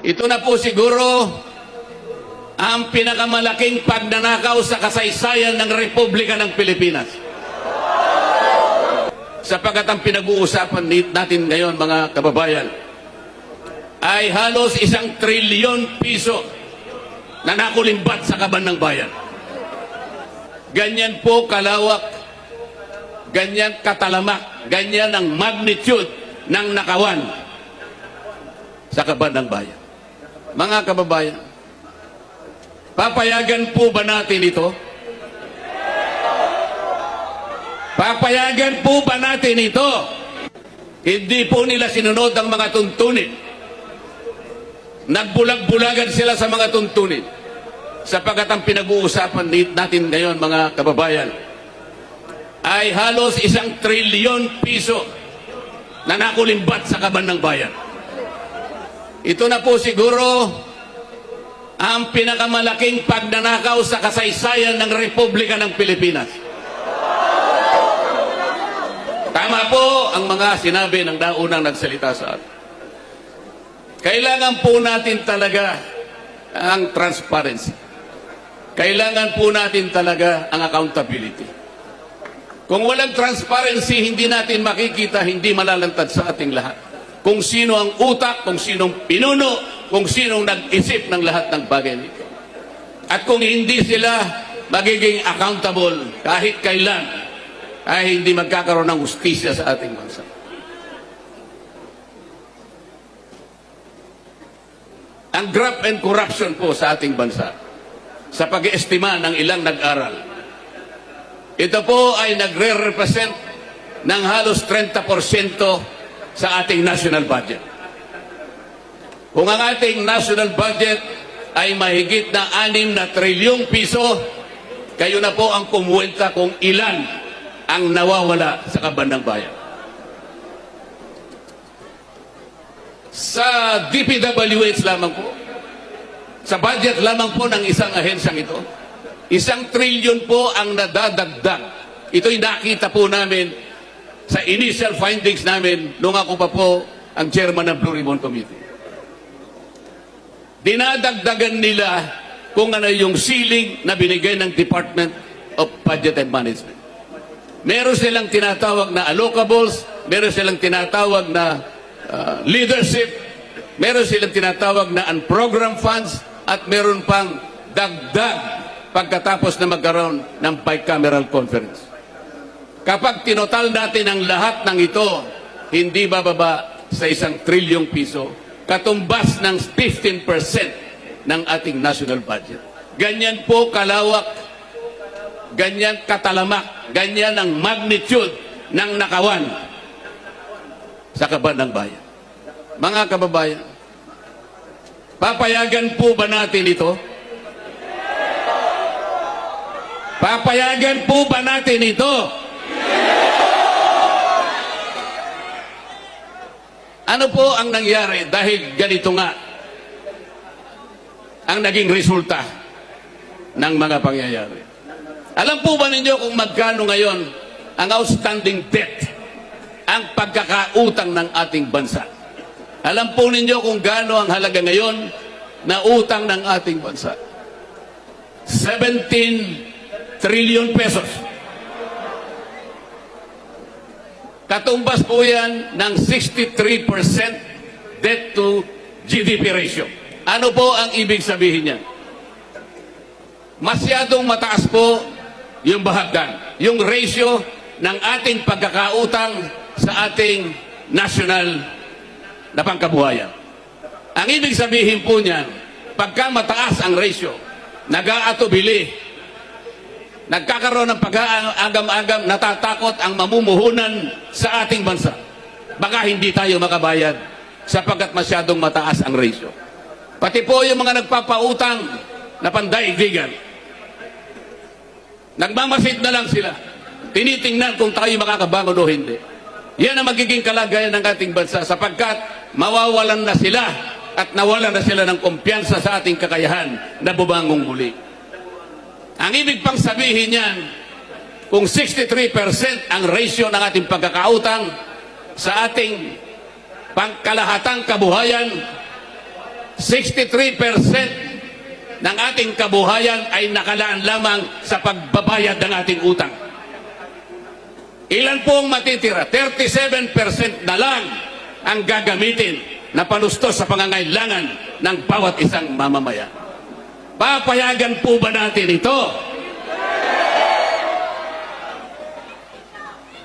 Ito na po siguro ang pinakamalaking pagnanakaw sa kasaysayan ng Republika ng Pilipinas. Sapagat ang pinag-uusapan natin ngayon mga kababayan ay halos isang trilyon piso na nakulimbat sa kaban ng bayan. Ganyan po kalawak, ganyan katalamak, ganyan ang magnitude ng nakawan sa kaban ng bayan. Mga kababayan, papayagan po ba natin ito? Papayagan po ba natin ito? Hindi po nila sinunod ang mga tuntunin. Nagbulag-bulagan sila sa mga tuntunin. Sapagat ang pinag-uusapan natin ngayon, mga kababayan, ay halos isang trilyon piso na nakulimbat sa kaban ng bayan. Ito na po siguro ang pinakamalaking pagnanakaw sa kasaysayan ng Republika ng Pilipinas. Tama po ang mga sinabi ng naunang nagsalita sa atin. Kailangan po natin talaga ang transparency. Kailangan po natin talaga ang accountability. Kung walang transparency, hindi natin makikita, hindi malalantad sa ating lahat. Kung sino ang utak, kung sinong pinuno, kung sinong nag-isip ng lahat ng bagay nito. At kung hindi sila magiging accountable kahit kailan, ay hindi magkakaroon ng justisya sa ating bansa. Ang graft and corruption po sa ating bansa sa pag-estima ng ilang nag-aral. Ito po ay nagre-represent ng halos 30% sa ating national budget. Kung ang ating national budget ay mahigit na 6 na trilyong piso, kayo na po ang kumuwenta kung ilan ang nawawala sa kaban ng bayan. Sa DPWH lamang po, sa budget lamang po ng isang ahensyang ito, isang trilyon po ang nadadagdag. Ito'y nakita po namin sa initial findings namin nung ako pa po ang chairman ng Blue Ribbon Committee. Dinadagdagan nila kung ano yung ceiling na binigay ng Department of Budget and Management. Meron silang tinatawag na allocables, meron silang tinatawag na uh, leadership, meron silang tinatawag na unprogrammed funds, at meron pang dagdag pagkatapos na magkaroon ng bicameral conference. Kapag tinotal natin ang lahat ng ito, hindi bababa sa isang trilyong piso, katumbas ng 15% ng ating national budget. Ganyan po kalawak, ganyan katalamak, ganyan ang magnitude ng nakawan sa kaban bayan. Mga kababayan, papayagan po ba natin ito? Papayagan po ba natin ito? Ano po ang nangyari dahil ganito nga ang naging resulta ng mga pangyayari? Alam po ba ninyo kung magkano ngayon ang outstanding debt, ang pagkakautang ng ating bansa? Alam po ninyo kung gaano ang halaga ngayon na utang ng ating bansa? 17 trillion pesos. Katumbas po yan ng 63% debt to GDP ratio. Ano po ang ibig sabihin niyan? Masyadong mataas po yung bahagdan, yung ratio ng ating pagkakautang sa ating national na pangkabuhayan. Ang ibig sabihin po niyan, pagka mataas ang ratio, nag-aatubili, nagkakaroon ng pag-aagam-agam, natatakot ang mamumuhunan sa ating bansa. Baka hindi tayo makabayad sapagkat masyadong mataas ang ratio. Pati po yung mga nagpapautang na pandaigdigan. Nagmamasid na lang sila. Tinitingnan kung tayo makakabangon o hindi. Yan ang magiging kalagayan ng ating bansa sapagkat mawawalan na sila at nawalan na sila ng kumpiyansa sa ating kakayahan na bumangong muli. Ang ibig pang sabihin niyan, kung 63% ang ratio ng ating pagkakautang sa ating pangkalahatang kabuhayan, 63% ng ating kabuhayan ay nakalaan lamang sa pagbabayad ng ating utang. Ilan po ang matitira? 37% na lang ang gagamitin na panustos sa pangangailangan ng bawat isang mamamayan. Papayagan po ba natin ito?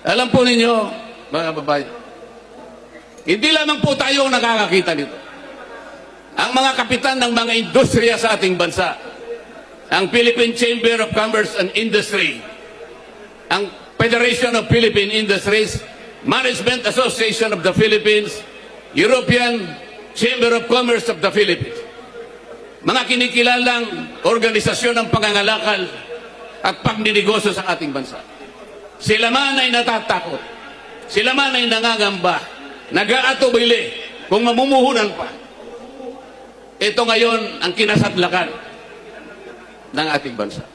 Alam po ninyo, mga babae, hindi lamang po tayo ang nakakakita nito. Ang mga kapitan ng mga industriya sa ating bansa, ang Philippine Chamber of Commerce and Industry, ang Federation of Philippine Industries, Management Association of the Philippines, European Chamber of Commerce of the Philippines. Mga kinikilalang organisasyon ng pangangalakal at pagninegosyo sa ating bansa. Sila man ay natatakot. Sila man ay nangangamba. Nag-aatubili kung mamumuhunan pa. Ito ngayon ang kinasadlakan ng ating bansa.